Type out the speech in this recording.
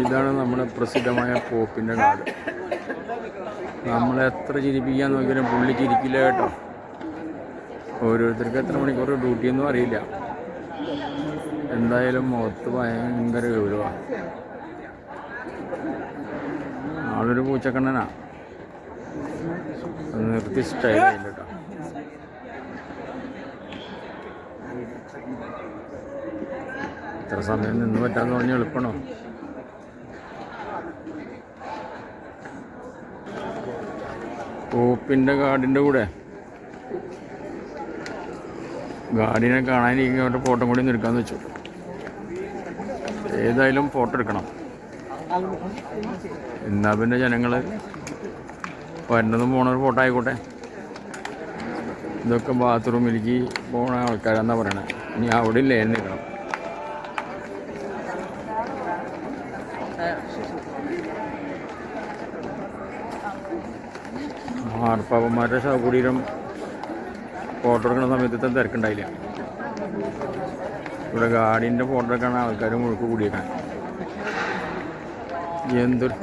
ഇതാണ് നമ്മുടെ പ്രസിദ്ധമായ പോപ്പിന്റെ നാട് നമ്മളെത്ര ചിരിപ്പിക്കാൻ നോക്കിയാലും പുള്ളി ചിരിക്കില്ല കേട്ടോ. ഓരോരുത്തർക്ക് എത്ര മണിക്കൂർ ഡ്യൂട്ടിയൊന്നും അറിയില്ല. എന്തായാലും മുഖത്ത് ഭയങ്കര ഗൗരവമാണ് ആളൊരു പൂച്ചക്കണ്ണനാ. നിർത്തി സ്റ്റൈലായില്ല കേട്ടോ. ഇത്ര സമയം നിന്ന് പറ്റാന്ന് പറഞ്ഞാൽ എളുപ്പമാണോ പോപ്പിന്റെ കാടിന്റെ കൂടെ. ഗാർഡിനെ കാണാനിരിക്കുന്ന അവരുടെ ഫോട്ടോ കൂടി ഒന്ന് വെച്ചു. ഏതായാലും ഫോട്ടോ എടുക്കണം. എന്നാ പിന്നെ ജനങ്ങൾ വരുന്നതും പോണൊരു ഫോട്ടോ ആയിക്കോട്ടെ. ഇതൊക്കെ ബാത്റൂമിലേക്ക് പോണ ആൾക്കാരാന്നാ പറയണേ. ഇനി അവിടെ ഇല്ലേ നിൽക്കണം മാർപ്പാപ്പന്മാരുടെ ശവകുടീരം ഫോട്ടോ എടുക്കുന്ന സമയത്ത് ഇത്ര തിരക്കുണ്ടായില്ല. ഇവിടെ ഗാഡിന്റെ ഫോട്ടോ എടുക്കാൻ ആൾക്കാർ മുഴുക്ക് കൂടിയേക്കാൻ എന്തൊരു